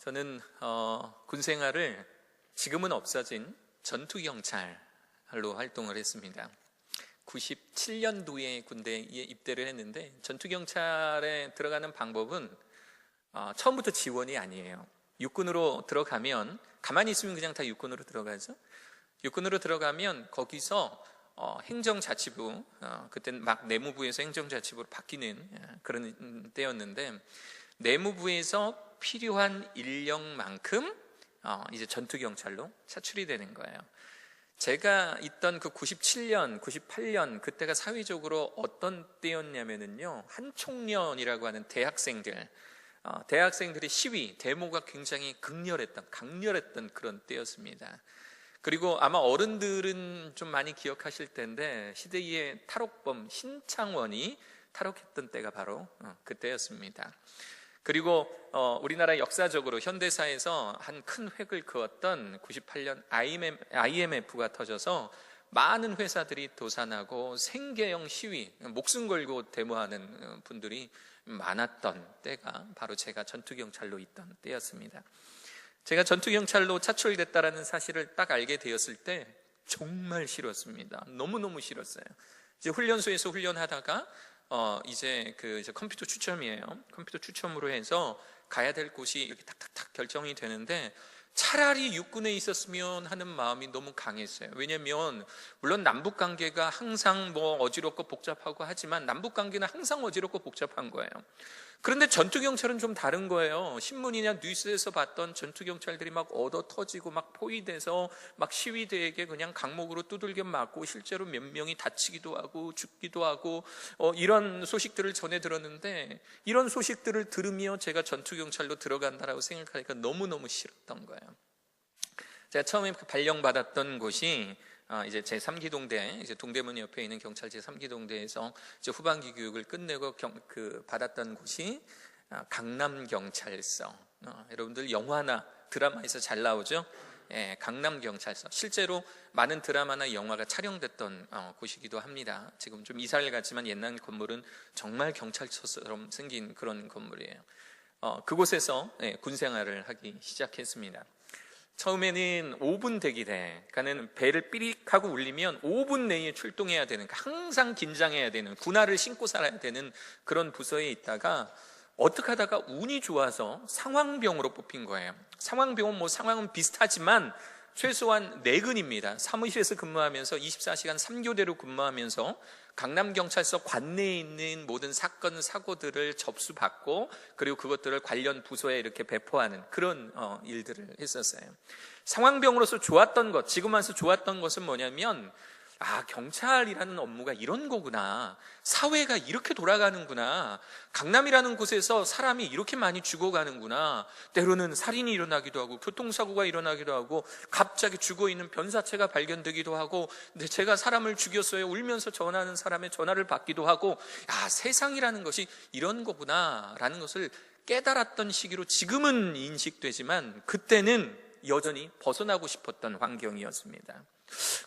저는 어, 군 생활을 지금은 없어진 전투 경찰로 활동을 했습니다. 97년도에 군대에 입대를 했는데 전투 경찰에 들어가는 방법은 어, 처음부터 지원이 아니에요. 육군으로 들어가면 가만히 있으면 그냥 다 육군으로 들어가죠. 육군으로 들어가면 거기서 어, 행정자치부 어, 그때는 막 내무부에서 행정자치부로 바뀌는 예, 그런 때였는데 내무부에서 필요한 인력만큼 어, 이제 전투 경찰로 차출이 되는 거예요. 제가 있던 그 97년, 98년 그때가 사회적으로 어떤 때였냐면은요 한 총련이라고 하는 대학생들 어, 대학생들의 시위, 데모가 굉장히 극렬했던, 강렬했던 그런 때였습니다. 그리고 아마 어른들은 좀 많이 기억하실 텐데 시대의 탈옥범 신창원이 탈옥했던 때가 바로 어, 그때였습니다. 그리고 어, 우리나라 역사적으로 현대사에서 한 큰 획을 그었던 98년 IMF가 터져서 많은 회사들이 도산하고 생계형 시위, 목숨 걸고 데모하는 분들이 많았던 때가 바로 제가 전투경찰로 있던 때였습니다. 제가 전투경찰로 차출됐다라는 사실을 딱 알게 되었을 때 정말 싫었습니다. 너무너무 싫었어요. 이제 훈련소에서 훈련하다가 어 이제 그 이제 컴퓨터 추첨이에요. 컴퓨터 추첨으로 해서 가야 될 곳이 이렇게 탁탁탁 결정이 되는데 차라리 육군에 있었으면 하는 마음이 너무 강했어요. 왜냐면 물론 남북 관계가 항상 뭐 어지럽고 복잡하고 하지만 남북 관계는 항상 어지럽고 복잡한 거예요. 그런데 전투 경찰은 좀 다른 거예요. 신문이나 뉴스에서 봤던 전투 경찰들이 막 얻어 터지고 막 포위돼서 막 시위대에게 그냥 강목으로 두들겨 맞고 실제로 몇 명이 다치기도 하고 죽기도 하고 어, 이런 소식들을 전해 들었는데 이런 소식들을 들으며 제가 전투 경찰로 들어간다라고 생각하니까 너무 너무 싫었던 거예요. 제가 처음에 그 발령받았던 곳이 어, 이제 제 3기동대, 이제 동대문 옆에 있는 경찰 제 3기동대에서 이제 후반기 교육을 끝내고 경, 그 받았던 곳이 어, 강남 경찰서. 어, 여러분들 영화나 드라마에서 잘 나오죠? 예, 강남 경찰서. 실제로 많은 드라마나 영화가 촬영됐던 어, 곳이기도 합니다. 지금 좀 이사를 갔지만 옛날 건물은 정말 경찰서처럼 생긴 그런 건물이에요. 어, 그곳에서 예, 군 생활을 하기 시작했습니다. 처음에는 5분 대기대. 그러니까는 배를 삐릭하고 울리면 5분 내에 출동해야 되는, 그러니까 항상 긴장해야 되는, 군화를 신고 살아야 되는 그런 부서에 있다가 어떻게 하다가 운이 좋아서 상황병으로 뽑힌 거예요. 상황병은 뭐 상황은 비슷하지만 최소한 내근입니다. 사무실에서 근무하면서 24시간 3교대로 근무하면서 강남경찰서 관내에 있는 모든 사건, 사고들을 접수받고 그리고 그것들을 관련 부서에 이렇게 배포하는 그런 어, 일들을 했었어요. 상황병으로서 좋았던 것, 지금 와서 좋았던 것은 뭐냐면 아, 경찰이라는 업무가 이런 거구나. 사회가 이렇게 돌아가는구나. 강남이라는 곳에서 사람이 이렇게 많이 죽어가는구나. 때로는 살인이 일어나기도 하고, 교통사고가 일어나기도 하고, 갑자기 죽어 있는 변사체가 발견되기도 하고, 근데 제가 사람을 죽였어요. 울면서 전화하는 사람의 전화를 받기도 하고, 야, 세상이라는 것이 이런 거구나. 라는 것을 깨달았던 시기로 지금은 인식되지만, 그때는 여전히 벗어나고 싶었던 환경이었습니다.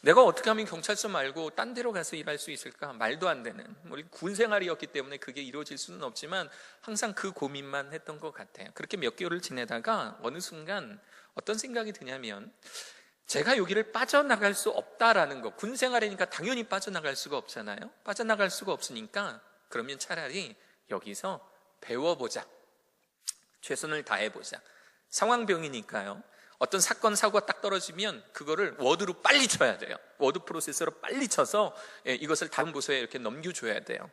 내가 어떻게 하면 경찰서 말고 딴 데로 가서 일할 수 있을까? 말도 안 되는. 우리 군 생활이었기 때문에 그게 이루어질 수는 없지만 항상 그 고민만 했던 것 같아요. 그렇게 몇 개월을 지내다가 어느 순간 어떤 생각이 드냐면 제가 여기를 빠져나갈 수 없다라는 거. 군 생활이니까 당연히 빠져나갈 수가 없잖아요. 빠져나갈 수가 없으니까 그러면 차라리 여기서 배워보자. 최선을 다해보자. 상황병이니까요. 어떤 사건 사고가 딱 떨어지면 그거를 워드로 빨리 쳐야 돼요. 워드 프로세서로 빨리 쳐서 예, 이것을 다른 부서에 이렇게 넘겨줘야 돼요.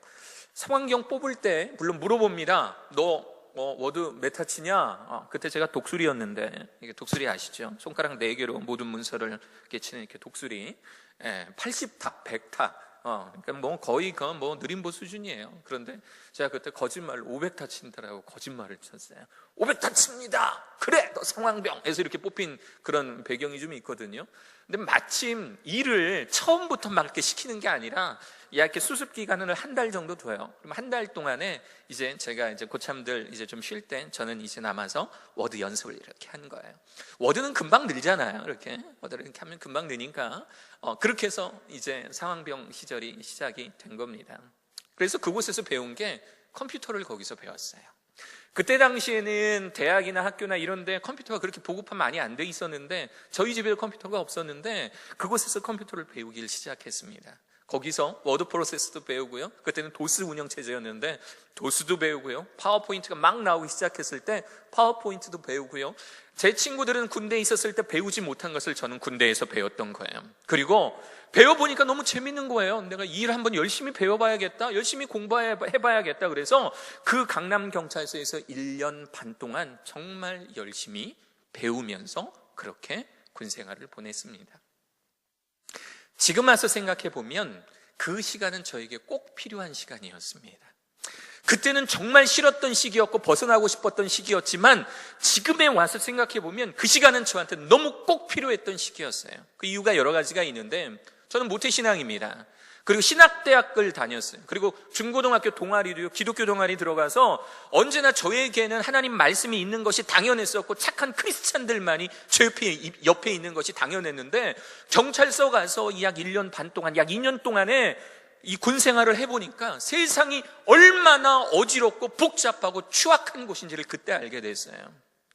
상황경 뽑을 때 물론 물어봅니다. 너 어, 워드 메타 치냐? 어, 그때 제가 독수리였는데 이게 독수리 아시죠? 손가락 네 개로 모든 문서를 이렇게 치는 이렇게 독수리. 예, 80타, 100타. 어, 그러니까 뭐 거의 그뭐 느림보 수준이에요. 그런데 제가 그때 거짓말을 500타 친다라고 거짓말을 쳤어요. 500타 칩니다. 그래, 너 상황병에서 이렇게 뽑힌 그런 배경이 좀 있거든요. 근데 마침 일을 처음부터 막 이렇게 시키는 게 아니라 이렇게 수습 기간을 한 달 정도 둬요. 그럼 한 달 동안에 이제 제가 이제 고참들 이제 좀 쉴 때 저는 이제 남아서 워드 연습을 이렇게 한 거예요. 워드는 금방 늘잖아요. 이렇게 워드를 이렇게 하면 금방 느니까 어, 그렇게 해서 이제 상황병 시절이 시작이 된 겁니다. 그래서 그곳에서 배운 게 컴퓨터를 거기서 배웠어요. 그때 당시에는 대학이나 학교나 이런데 컴퓨터가 그렇게 보급화 많이 안 돼 있었는데 저희 집에 컴퓨터가 없었는데 그곳에서 컴퓨터를 배우기 시작했습니다. 거기서 워드 프로세스도 배우고요. 그때는 도스 운영 체제였는데 도스도 배우고요. 파워포인트가 막 나오기 시작했을 때 파워포인트도 배우고요. 제 친구들은 군대에 있었을 때 배우지 못한 것을 저는 군대에서 배웠던 거예요. 그리고 배워보니까 너무 재밌는 거예요. 내가 일 한번 열심히 배워봐야겠다. 열심히 공부해봐야겠다. 그래서 그 강남 경찰서에서 1년 반 동안 정말 열심히 배우면서 그렇게 군 생활을 보냈습니다. 지금 와서 생각해 보면 그 시간은 저에게 꼭 필요한 시간이었습니다. 그때는 정말 싫었던 시기였고 벗어나고 싶었던 시기였지만 지금에 와서 생각해 보면 그 시간은 저한테 너무 꼭 필요했던 시기였어요. 그 이유가 여러 가지가 있는데 저는 모태신앙입니다. 그리고 신학대학을 다녔어요. 그리고 중고등학교 동아리도요, 기독교 동아리 들어가서 언제나 저에게는 하나님 말씀이 있는 것이 당연했었고 착한 크리스찬들만이 제 옆에, 옆에 있는 것이 당연했는데 경찰서 가서 약 1년 반 동안, 약 2년 동안에 이 군 생활을 해보니까 세상이 얼마나 어지럽고 복잡하고 추악한 곳인지를 그때 알게 됐어요.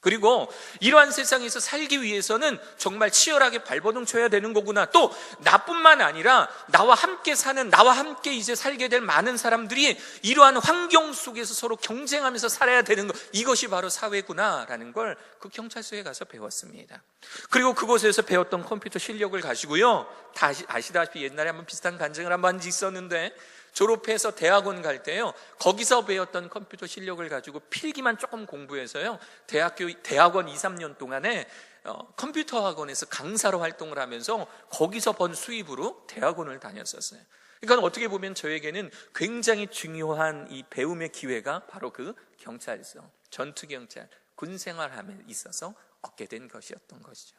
그리고 이러한 세상에서 살기 위해서는 정말 치열하게 발버둥 쳐야 되는 거구나. 또 나뿐만 아니라 나와 함께 사는 나와 함께 이제 살게 될 많은 사람들이 이러한 환경 속에서 서로 경쟁하면서 살아야 되는 것 이것이 바로 사회구나라는 걸 그 경찰서에 가서 배웠습니다. 그리고 그곳에서 배웠던 컴퓨터 실력을 가지고요. 다시 아시다시피 옛날에 한번 비슷한 간증을 한번 있었는데 졸업해서 대학원 갈 때요. 거기서 배웠던 컴퓨터 실력을 가지고 필기만 조금 공부해서요. 대학교 대학원 2, 3년 동안에 어, 컴퓨터 학원에서 강사로 활동을 하면서 거기서 번 수입으로 대학원을 다녔었어요. 그러니까 어떻게 보면 저에게는 굉장히 중요한 이 배움의 기회가 바로 그 경찰서, 전투 경찰, 군 생활함에 있어서 얻게 된 것이었던 것이죠.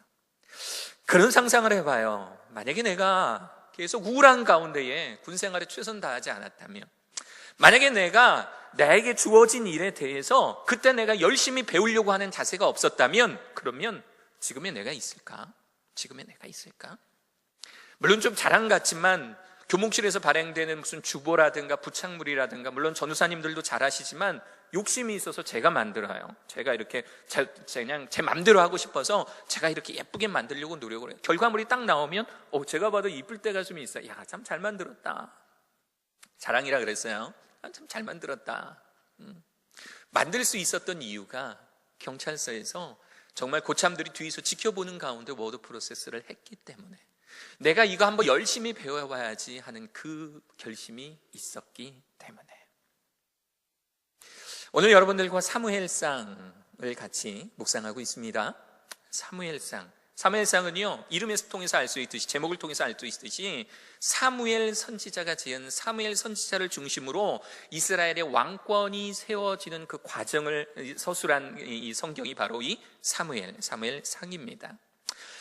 그런 상상을 해봐요. 만약에 내가 계속 우울한 가운데에 군 생활에 최선 다하지 않았다면, 만약에 내가 나에게 주어진 일에 대해서 그때 내가 열심히 배우려고 하는 자세가 없었다면, 그러면 지금의 내가 있을까? 지금의 내가 있을까? 물론 좀 자랑 같지만 교목실에서 발행되는 무슨 주보라든가 부착물이라든가 물론 전우사님들도 잘하시지만 욕심이 있어서 제가 만들어요. 제가 이렇게 제, 그냥 제 맘대로 하고 싶어서 제가 이렇게 예쁘게 만들려고 노력을 해요. 결과물이 딱 나오면 어, 제가 봐도 이쁠 때가 좀 있어 요. 야, 참 잘 만들었다. 자랑이라 그랬어요. 아, 참잘 만들었다. 음. 만들 수 있었던 이유가 경찰서에서 정말 고참들이 뒤에서 지켜보는 가운데 워드 프로세스를 했기 때문에 내가 이거 한번 열심히 배워봐야지 하는 그 결심이 있었기 때문에 오늘 여러분들과 사무엘상을 같이 묵상하고 있습니다. 사무엘상. 사무엘상은요, 이름에서 통해서 알 수 있듯이, 제목을 통해서 알 수 있듯이, 사무엘 선지자가 지은 사무엘 선지자를 중심으로 이스라엘의 왕권이 세워지는 그 과정을 서술한 이 성경이 바로 이 사무엘, 사무엘 상입니다.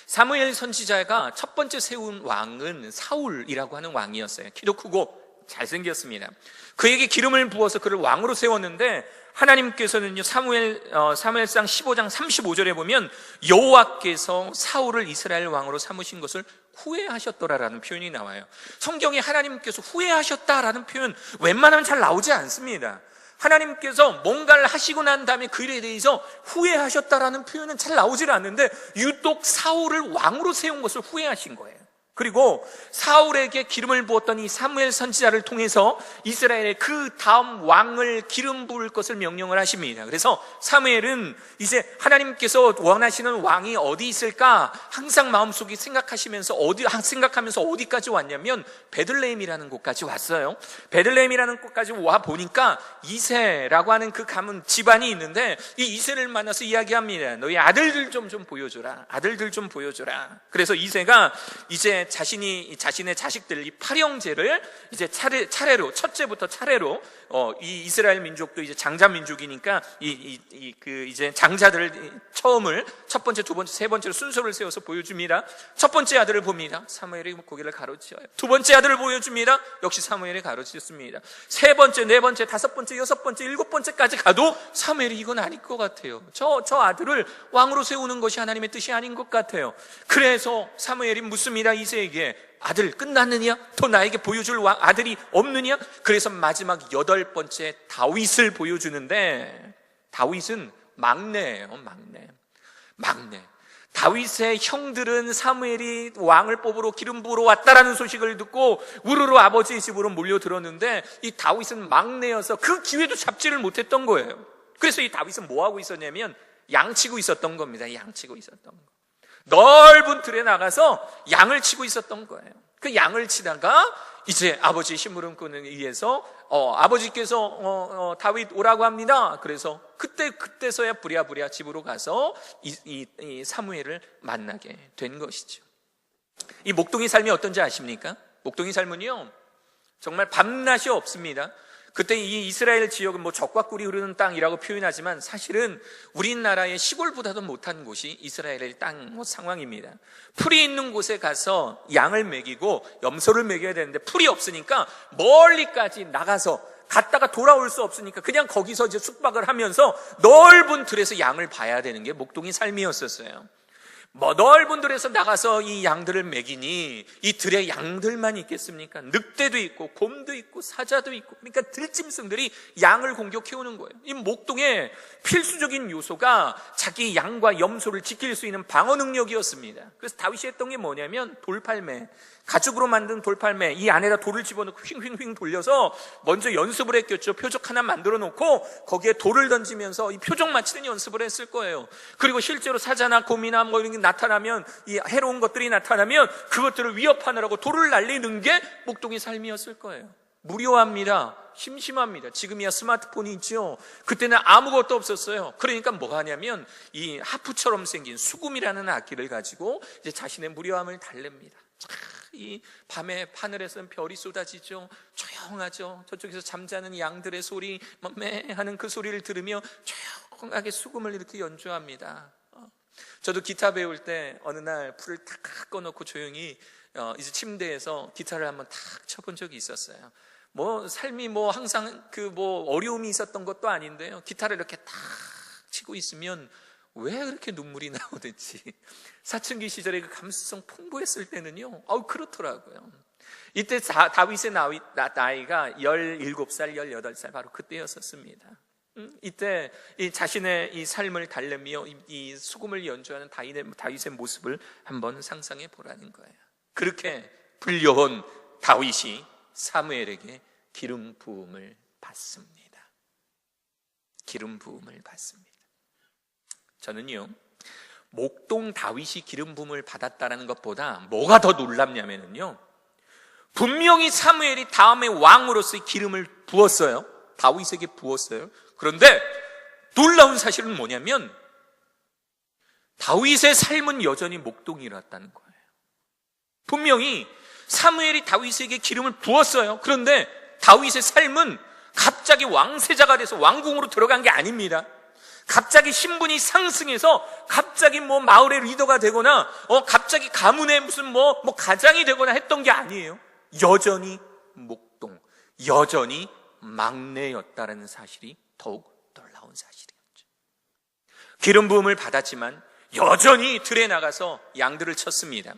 사무엘 선지자가 첫 번째 세운 왕은 사울이라고 하는 왕이었어요. 키도 크고 잘생겼습니다. 그에게 기름을 부어서 그를 왕으로 세웠는데 하나님께서는요 사무엘 어, 사무엘상 15장 35절에 보면 여호와께서 사울을 이스라엘 왕으로 삼으신 것을 후회하셨더라라는 표현이 나와요. 성경에 하나님께서 후회하셨다라는 표현 웬만하면 잘 나오지 않습니다. 하나님께서 뭔가를 하시고 난 다음에 그 일에 대해서 후회하셨다라는 표현은 잘 나오질 않는데 유독 사울을 왕으로 세운 것을 후회하신 거예요. 그리고 사울에게 기름을 부었던 이 사무엘 선지자를 통해서 이스라엘의 그 다음 왕을 기름 부을 것을 명령을 하십니다. 그래서 사무엘은 이제 하나님께서 원하시는 왕이 어디 있을까 항상 마음속에 생각하시면서 어디 생각하면서 어디까지 왔냐면 베들레헴이라는 곳까지 왔어요. 베들레헴이라는 곳까지 와 보니까 이세라고 하는 그 가문 집안이 있는데 이 이세를 만나서 이야기합니다. 너희 아들들 좀좀 보여줘라. 아들들 좀 보여줘라. 그래서 이세가 이제 자신이 자신의 자식들 이 파령제를 이제 차례 차례로 첫째부터 차례로 어, 이 이스라엘 민족도 이제 장자 민족이니까 이 이 그 이제 장자들을 처음을 첫 번째, 두 번째, 세 번째로 순서를 세워서 보여줍니다. 첫 번째 아들을 봅니다. 사무엘이 고개를 가로치어요. 두 번째 아들을 보여줍니다. 역시 사무엘이 가로치었습니다. 세 번째, 네 번째, 다섯 번째, 여섯 번째, 일곱 번째까지 가도 사무엘이 이건 아닐 것 같아요. 저, 저 아들을 왕으로 세우는 것이 하나님의 뜻이 아닌 것 같아요. 그래서 사무엘이 묻습니다. 이세 에게 아들 끝났느냐? 또 나에게 보여줄 아들이 없느냐? 그래서 마지막 여덟 번째 다윗을 보여주는데 다윗은 막내예요, 막내. 막내. 다윗의 형들은 사무엘이 왕을 뽑으러 기름 부으러 왔다라는 소식을 듣고 우르르 아버지의 집으로 몰려들었는데 이 다윗은 막내여서 그 기회도 잡지를 못했던 거예요. 그래서 이 다윗은 뭐 하고 있었냐면 양치고 있었던 겁니다. 양치고 있었던 거. 넓은 들에 나가서 양을 치고 있었던 거예요. 그 양을 치다가 이제 아버지 심부름꾼에 의해서 어, 아버지께서 어, 어, 다윗 오라고 합니다. 그래서 그때 그때서야 부랴부랴 집으로 가서 이, 이, 이 사무엘을 만나게 된 것이죠. 이 목동의 삶이 어떤지 아십니까? 목동의 삶은요 정말 밤낮이 없습니다. 그때 이 이스라엘 지역은 뭐 적과 꿀이 흐르는 땅이라고 표현하지만 사실은 우리나라의 시골보다도 못한 곳이 이스라엘의 땅 상황입니다. 풀이 있는 곳에 가서 양을 먹이고 염소를 먹여야 되는데 풀이 없으니까 멀리까지 나가서 갔다가 돌아올 수 없으니까 그냥 거기서 이제 숙박을 하면서 넓은 들에서 양을 봐야 되는 게 목동의 삶이었었어요. 뭐 넓은 들에서 나가서 이 양들을 먹이니 이 들에 양들만 있겠습니까? 늑대도 있고 곰도 있고 사자도 있고 그러니까 들짐승들이 양을 공격해 오는 거예요. 이 목동의 필수적인 요소가 자기 양과 염소를 지킬 수 있는 방어 능력이었습니다. 그래서 다윗이 했던 게 뭐냐면 돌팔매 가죽으로 만든 돌팔매 이 안에다 돌을 집어넣고 휙휙휙 돌려서 먼저 연습을 했겠죠. 표적 하나 만들어 놓고 거기에 돌을 던지면서 이 표적 맞히는 연습을 했을 거예요. 그리고 실제로 사자나 곰이나 뭐 이런 게 나타나면 이 해로운 것들이 나타나면 그것들을 위협하느라고 돌을 날리는 게 목동의 삶이었을 거예요. 무료합니다. 심심합니다. 지금이야 스마트폰이 있죠. 그때는 아무것도 없었어요. 그러니까 뭐 하냐면 이 하프처럼 생긴 수금이라는 악기를 가지고 이제 자신의 무료함을 달랩니다. 이 밤에 하늘에서는 별이 쏟아지죠. 조용하죠. 저쪽에서 잠자는 양들의 소리, 매 하는 그 소리를 들으며 조용하게 수금을 이렇게 연주합니다. 어. 저도 기타 배울 때 어느 날 불을 탁 꺼놓고 조용히 어, 이제 침대에서 기타를 한번 탁 쳐본 적이 있었어요. 뭐 삶이 뭐 항상 그 뭐 어려움이 있었던 것도 아닌데요. 기타를 이렇게 탁 치고 있으면 왜 그렇게 눈물이 나오든지. 사춘기 시절에 그 감수성 풍부했을 때는요. 아우 그렇더라고요. 이때 다윗의 나이가 17살, 18살 바로 그때였었습니다. 음, 이때 이 자신의 이 삶을 달래며 이 수금을 연주하는 다윗의, 다윗의 모습을 한번 상상해 보라는 거예요. 그렇게 불려온 다윗이 사무엘에게 기름 부음을 받습니다. 기름 부음을 받습니다 저는요, 목동 다윗이 기름 부음을 받았다는 것보다 뭐가 더 놀랍냐면요. 분명히 사무엘이 다음에 왕으로서의 기름을 부었어요. 다윗에게 부었어요. 그런데 놀라운 사실은 뭐냐면 다윗의 삶은 여전히 목동이었다는 거예요. 분명히 사무엘이 다윗에게 기름을 부었어요. 그런데 다윗의 삶은 갑자기 왕세자가 돼서 왕궁으로 들어간 게 아닙니다. 갑자기 신분이 상승해서 갑자기 뭐 마을의 리더가 되거나 어 갑자기 가문의 무슨 뭐뭐 뭐 가장이 되거나 했던 게 아니에요. 여전히 목동, 여전히 막내였다라는 사실이 더욱 놀라운 사실이었죠. 기름 부음을 받았지만 여전히 들에 나가서 양들을 쳤습니다.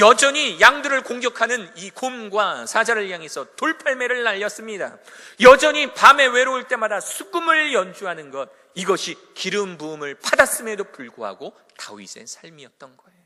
여전히 양들을 공격하는 이 곰과 사자를 향해서 돌팔매를 날렸습니다. 여전히 밤에 외로울 때마다 수금을 연주하는 것, 이것이 기름 부음을 받았음에도 불구하고 다윗의 삶이었던 거예요.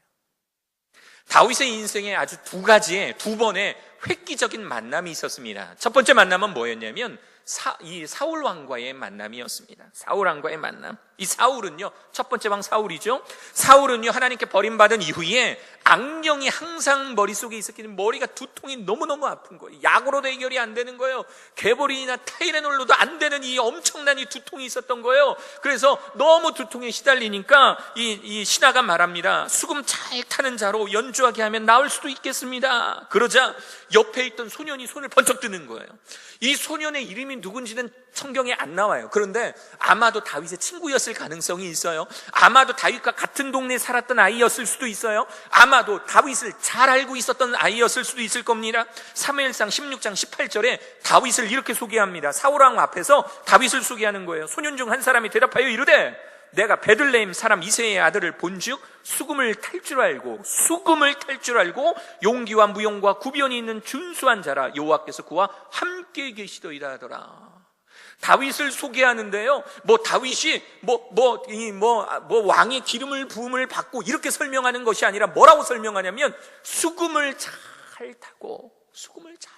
다윗의 인생에 아주 두 가지의 두 번의 획기적인 만남이 있었습니다. 첫 번째 만남은 뭐였냐면 사, 이 사울 왕과의 만남이었습니다. 사울 왕과의 만남. 이 사울은요, 첫 번째 왕 사울이죠. 사울은요, 하나님께 버림받은 이후에 악령이 항상 머릿속에 있었기 때문에 머리가 두통이 너무너무 아픈 거예요. 약으로도 해결이 안 되는 거예요. 개보리나 타이레놀로도 안 되는 이 엄청난 이 두통이 있었던 거예요. 그래서 너무 두통에 시달리니까 이, 이 신하가 말합니다. 수금 잘 타는 자로 연주하게 하면 나을 수도 있겠습니다. 그러자 옆에 있던 소년이 손을 번쩍 드는 거예요. 이 소년의 이름이 누군지는 성경에 안 나와요. 그런데 아마도 다윗의 친구였을 가능성이 있어요. 아마도 다윗과 같은 동네에 살았던 아이였을 수도 있어요. 아마 도 다윗을 잘 알고 있었던 아이였을 수도 있을 겁니다. 사무엘상 16장 18절에 다윗을 이렇게 소개합니다. 사울왕 앞에서 다윗을 소개하는 거예요. 소년 중 한 사람이 대답하여 이르되 내가 베들레헴 사람 이세의 아들을 본즉 수금을 탈 줄 알고 수금을 탈 줄 알고 용기와 무용과 구변이 있는 준수한 자라 여호와께서 그와 함께 계시더이다 하더라. 다윗을 소개하는데요. 뭐 다윗이 뭐 뭐 이 뭐 뭐 왕의 기름을 부음을 받고 이렇게 설명하는 것이 아니라 뭐라고 설명하냐면 수금을 잘 타고 수금을 잘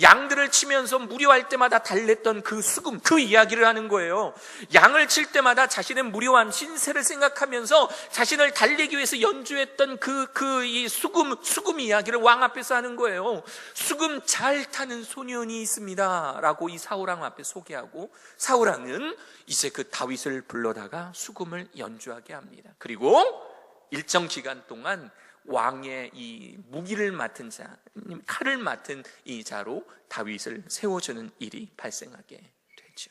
양들을 치면서 무료할 때마다 달랬던 그 수금 그 이야기를 하는 거예요. 양을 칠 때마다 자신의 무료한 신세를 생각하면서 자신을 달래기 위해서 연주했던 그 그 이 수금 수금 이야기를 왕 앞에서 하는 거예요. 수금 잘 타는 소년이 있습니다 라고 이 사울왕 앞에 소개하고 사울왕은 이제 그 다윗을 불러다가 수금을 연주하게 합니다. 그리고 일정 기간 동안 왕의 이 무기를 맡은 자, 칼을 맡은 이 자로 다윗을 세워주는 일이 발생하게 되죠.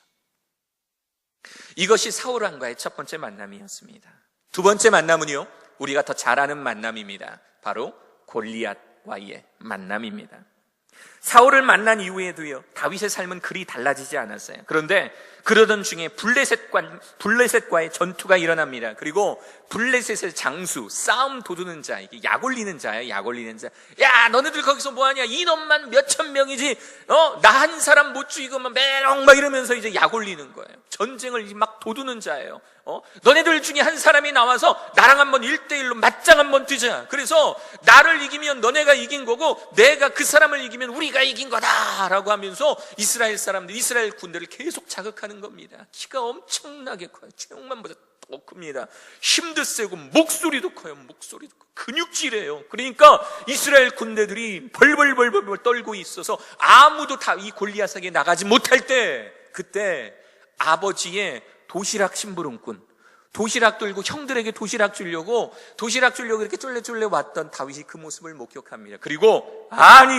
이것이 사울 왕과의 첫 번째 만남이었습니다. 두 번째 만남은요, 우리가 더 잘 아는 만남입니다. 바로 골리앗과의 만남입니다. 사울을 만난 이후에도요, 다윗의 삶은 그리 달라지지 않았어요. 그런데 그러던 중에 블레셋과, 블레셋과의 전투가 일어납니다. 그리고 블레셋의 장수, 싸움 도두는 자, 이게 약 올리는 자예요, 약 올리는 자. 야, 너네들 거기서 뭐하냐? 인원만 몇천 명이지, 어, 나 한 사람 못 죽이고 막 메롱 막 이러면서 이제 약 올리는 거예요. 전쟁을 막 도두는 자예요. 어? 너네들 중에 한 사람이 나와서 나랑 한번 1대1로 맞짱 한번 뜨자. 그래서 나를 이기면 너네가 이긴 거고 내가 그 사람을 이기면 우리가 이긴 거다라고 하면서 이스라엘 사람들, 이스라엘 군대를 계속 자극하는 겁니다. 키가 엄청나게 커요. 체형만 보자 더 큽니다. 힘도 세고 목소리도 커요. 목소리도 커. 근육질이에요. 그러니까 이스라엘 군대들이 벌벌벌벌 떨고 있어서 아무도 다 이 골리앗에게 나가지 못할 때 그때 아버지의 도시락 심부름꾼 도시락 들고 형들에게 도시락 주려고 도시락 주려고 이렇게 쫄래쫄래 왔던 다윗이 그 모습을 목격합니다. 그리고 아니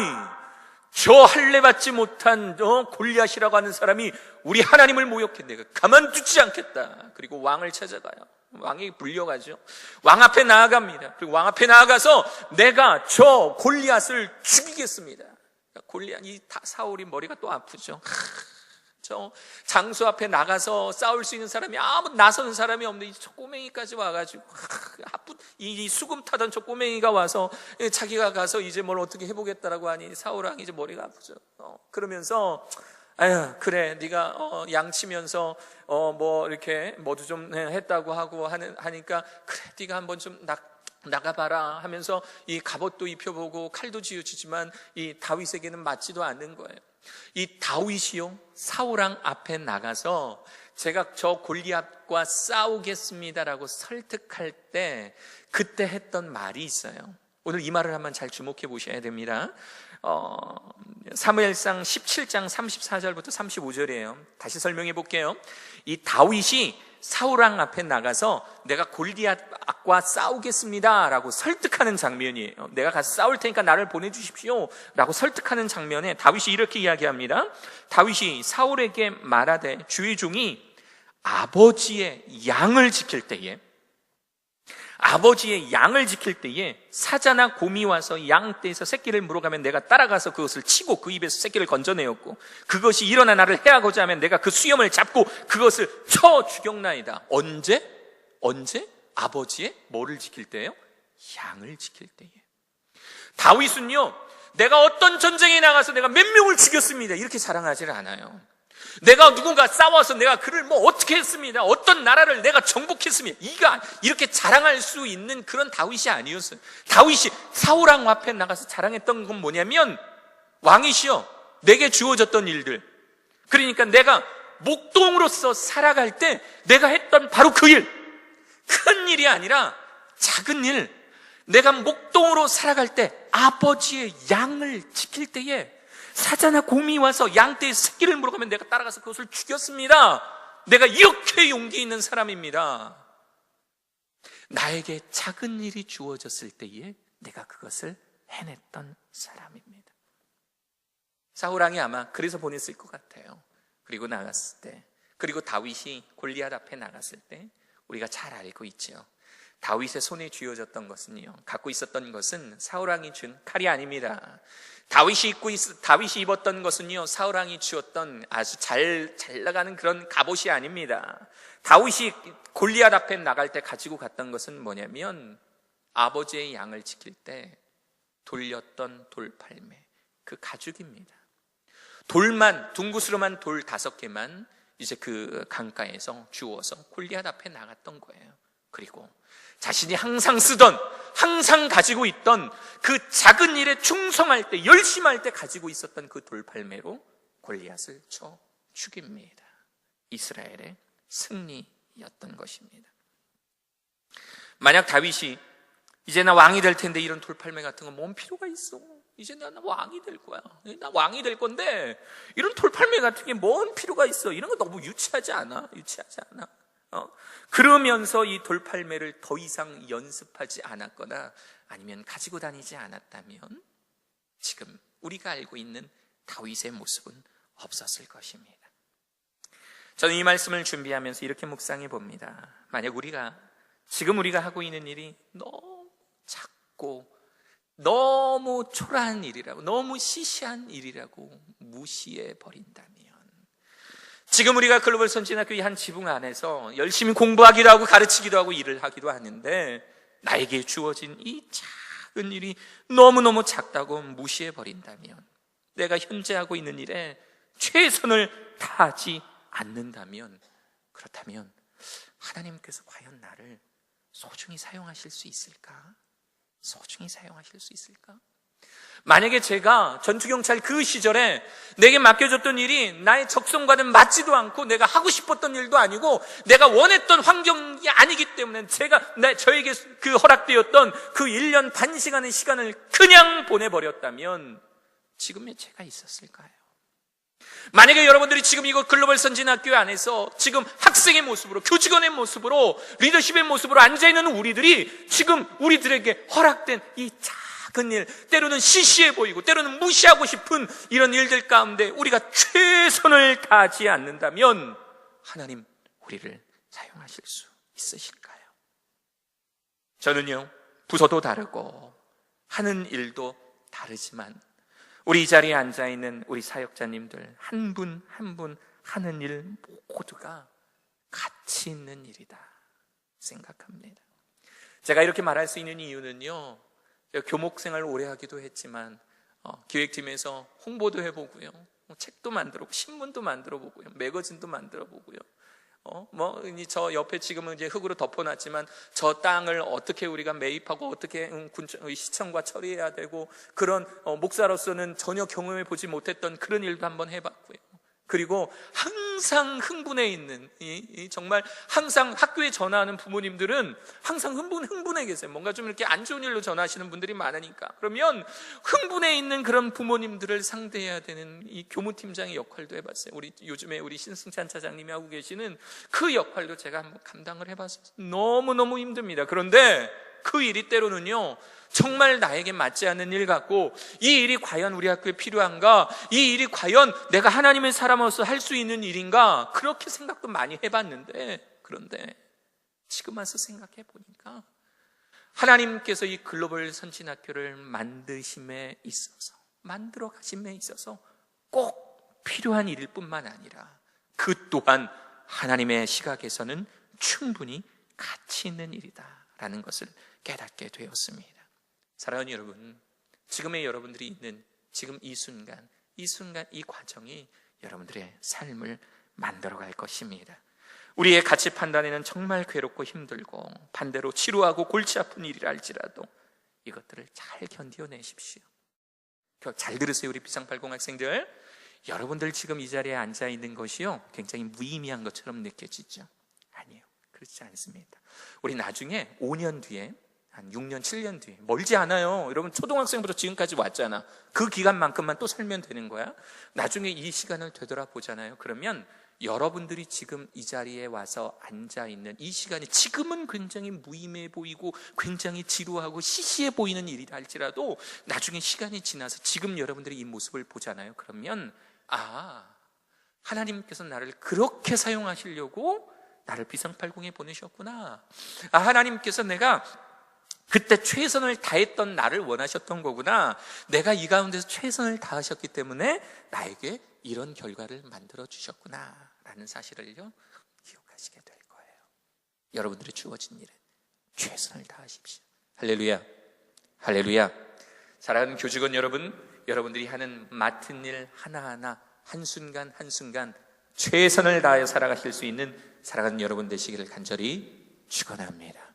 저 할례 받지 못한 어, 골리앗이라고 하는 사람이 우리 하나님을 내가 가만두지 않겠다. 그리고 왕을 찾아가요. 왕이 불려가죠. 왕 앞에 나아갑니다. 그리고 왕 앞에 나아가서 내가 저 골리앗을 죽이겠습니다. 골리앗 이 다- 사울이 머리가 또 아프죠. 저 장수 앞에 나가서 싸울 수 있는 사람이 아무 나서는 사람이 없는데 저 꼬맹이까지 와가지고 아프 이 수금 타던 저 꼬맹이가 와서 자기가 가서 이제 뭘 어떻게 해보겠다라고 하니 사울왕 이제 머리가 아프죠. 어, 그러면서 아유 그래 네가 어, 양치면서 어, 뭐 이렇게 뭐도 좀 했다고 하고 하는 하니까 그래 네가 한번 좀 나. 나가봐라 하면서 이 갑옷도 입혀보고 칼도 쥐어주지만 이 다윗에게는 맞지도 않는 거예요. 이 다윗이요 사울왕 앞에 나가서 제가 저 골리앗과 싸우겠습니다라고 설득할 때 그때 했던 말이 있어요. 오늘 이 말을 한번 잘 주목해 보셔야 됩니다. 어, 사무엘상 17장 34절부터 35절이에요. 다시 설명해 볼게요. 이 다윗이 사울왕 앞에 나가서 내가 골리앗과 싸우겠습니다라고 설득하는 장면이에요. 내가 가서 싸울 테니까 나를 보내 주십시오라고 설득하는 장면에 다윗이 이렇게 이야기합니다. 다윗이 사울에게 말하되 주의 종이 아버지의 양을 지킬 때에 아버지의 양을 지킬 때에 사자나 곰이 와서 양 떼에서 새끼를 물어가면 내가 따라가서 그것을 치고 그 입에서 새끼를 건져내었고 그것이 일어나 나를 해하고자 하면 내가 그 수염을 잡고 그것을 쳐 죽였나이다. 언제? 언제? 아버지의 뭐를 지킬 때예요? 양을 지킬 때에. 다윗은요, 내가 어떤 전쟁에 나가서 내가 몇 명을 죽였습니다. 이렇게 자랑하지를 않아요. 내가 누군가 싸워서 내가 그를 뭐 어떻게 했습니다. 어떤 나라를 내가 정복했습니다. 이가 이렇게 자랑할 수 있는 그런 다윗이 아니었어요. 다윗이 사울왕 앞에 나가서 자랑했던 건 뭐냐면 왕이시여 내게 주어졌던 일들. 그러니까 내가 목동으로서 살아갈 때 내가 했던 바로 그 일. 큰 일이 아니라 작은 일. 내가 목동으로 살아갈 때 아버지의 양을 지킬 때에 사자나 곰이 와서 양떼의 새끼를 물어가면 내가 따라가서 그것을 죽였습니다. 내가 이렇게 용기 있는 사람입니다. 나에게 작은 일이 주어졌을 때에 내가 그것을 해냈던 사람입니다. 사울왕이 아마 그래서 보냈을 것 같아요. 그리고 나갔을 때, 그리고 다윗이 골리앗 앞에 나갔을 때 우리가 잘 알고 있죠. 다윗의 손에 쥐어졌던 것은요, 갖고 있었던 것은 사울 왕이 준 칼이 아닙니다. 다윗이 입고 있, 다윗이 입었던 것은요, 사울 왕이 주었던 아주 잘, 잘 나가는 그런 갑옷이 아닙니다. 다윗이 골리앗 앞에 나갈 때 가지고 갔던 것은 뭐냐면, 아버지의 양을 지킬 때 돌렸던 돌팔매, 그 가죽입니다. 돌만 둥구스름한 돌 다섯 개만 이제 그 강가에서 주워서 골리앗 앞에 나갔던 거예요. 그리고 자신이 항상 쓰던 항상 가지고 있던 그 작은 일에 충성할 때 열심할 때 가지고 있었던 그 돌팔매로 골리앗을 쳐 죽입니다. 이스라엘의 승리였던 것입니다. 만약 다윗이 이제 나 왕이 될 텐데 이런 돌팔매 같은 거 뭔 필요가 있어? 이제 나는 왕이 될 거야. 나 왕이 될 건데 이런 돌팔매 같은 게 뭔 필요가 있어? 이런 거 너무 유치하지 않아? 유치하지 않아? 어? 그러면서 이 돌팔매를 더 이상 연습하지 않았거나 아니면 가지고 다니지 않았다면 지금 우리가 알고 있는 다윗의 모습은 없었을 것입니다. 저는 이 말씀을 준비하면서 이렇게 묵상해 봅니다. 만약 우리가 지금 우리가 하고 있는 일이 너무 작고 너무 초라한 일이라고 너무 시시한 일이라고 무시해 버린다면 지금 우리가 글로벌 선진학교의 한 지붕 안에서 열심히 공부하기도 하고 가르치기도 하고 일을 하기도 하는데 나에게 주어진 이 작은 일이 너무너무 작다고 무시해 버린다면 내가 현재 하고 있는 일에 최선을 다하지 않는다면 그렇다면 하나님께서 과연 나를 소중히 사용하실 수 있을까? 소중히 사용하실 수 있을까? 만약에 제가 전투경찰 그 시절에 내게 맡겨졌던 일이 나의 적성과는 맞지도 않고 내가 하고 싶었던 일도 아니고 내가 원했던 환경이 아니기 때문에 제가 내, 저에게 그 허락되었던 그 1년 반 시간의 시간을 그냥 보내버렸다면 지금의 제가 있었을까요? 만약에 여러분들이 지금 이거 글로벌 선진학교 안에서 지금 학생의 모습으로, 교직원의 모습으로, 리더십의 모습으로 앉아있는 우리들이 지금 우리들에게 허락된 이 작은 일, 때로는 시시해 보이고, 때로는 무시하고 싶은 이런 일들 가운데 우리가 최선을 다하지 않는다면 하나님 우리를 사용하실 수 있으실까요? 저는요, 부서도 다르고, 하는 일도 다르지만, 우리 이 자리에 앉아 있는 우리 사역자님들 한 분 한 분 하는 일 모두가 가치 있는 일이다 생각합니다. 제가 이렇게 말할 수 있는 이유는요. 교목 생활 오래 하기도 했지만 어, 기획팀에서 홍보도 해보고요, 뭐 책도 만들어보고 신문도 만들어보고요, 매거진도 만들어보고요. 어, 뭐, 저 옆에 지금은 이제 흙으로 덮어놨지만 저 땅을 어떻게 우리가 매입하고 어떻게 음, 군, 시청과 처리해야 되고 그런 어, 목사로서는 전혀 경험해 보지 못했던 그런 일도 한번 해봤고요. 그리고 항상 흥분해 있는 정말 항상 학교에 전화하는 부모님들은 항상 흥분 흥분해 계세요. 뭔가 좀 이렇게 안 좋은 일로 전화하시는 분들이 많으니까 그러면 흥분해 있는 그런 부모님들을 상대해야 되는 이 교무팀장의 역할도 해봤어요. 우리 요즘에 우리 신승찬 차장님이 하고 계시는 그 역할도 제가 한번 감당을 해봤어요. 너무 너무 힘듭니다. 그런데 그 일이 때로는요 정말 나에게 맞지 않는 일 같고 이 일이 과연 우리 학교에 필요한가? 이 일이 과연 내가 하나님의 사람으로서 할 수 있는 일인가? 그렇게 생각도 많이 해봤는데 그런데 지금 와서 생각해 보니까 하나님께서 이 글로벌 선진학교를 만드심에 있어서 만들어 가심에 있어서 꼭 필요한 일일 뿐만 아니라 그 또한 하나님의 시각에서는 충분히 가치 있는 일이다 라는 것을 깨닫게 되었습니다. 사랑하는 여러분, 지금의 여러분들이 있는 지금 이 순간, 이 순간, 이 과정이 여러분들의 삶을 만들어갈 것입니다. 우리의 가치 판단에는 정말 괴롭고 힘들고 반대로 지루하고 골치 아픈 일이라 할지라도 이것들을 잘 견뎌내십시오. 잘 들으세요, 우리 비상팔공 학생들. 여러분들 지금 이 자리에 앉아 있는 것이요, 굉장히 무의미한 것처럼 느껴지죠? 그렇지 않습니다. 우리 나중에 5년 뒤에 한 6년, 7년 뒤에 멀지 않아요. 여러분 초등학생부터 지금까지 왔잖아. 그 기간만큼만 또 살면 되는 거야. 나중에 이 시간을 되돌아보잖아요. 그러면 여러분들이 지금 이 자리에 와서 앉아 있는 이 시간이 지금은 굉장히 무의미해 보이고 굉장히 지루하고 시시해 보이는 일이라 할지라도 나중에 시간이 지나서 지금 여러분들이 이 모습을 보잖아요. 그러면 아 하나님께서 나를 그렇게 사용하시려고 나를 비상팔공에 보내셨구나. 아 하나님께서 내가 그때 최선을 다했던 나를 원하셨던 거구나. 내가 이 가운데서 최선을 다하셨기 때문에 나에게 이런 결과를 만들어 주셨구나. 라는 사실을요, 기억하시게 될 거예요. 여러분들이 주어진 일에 최선을 다하십시오. 할렐루야. 할렐루야. 사랑하는 교직원 여러분, 여러분들이 하는 맡은 일 하나하나 한순간 한순간 최선을 다해 살아가실 수 있는 사랑하는 여러분 되시기를 간절히 축원합니다.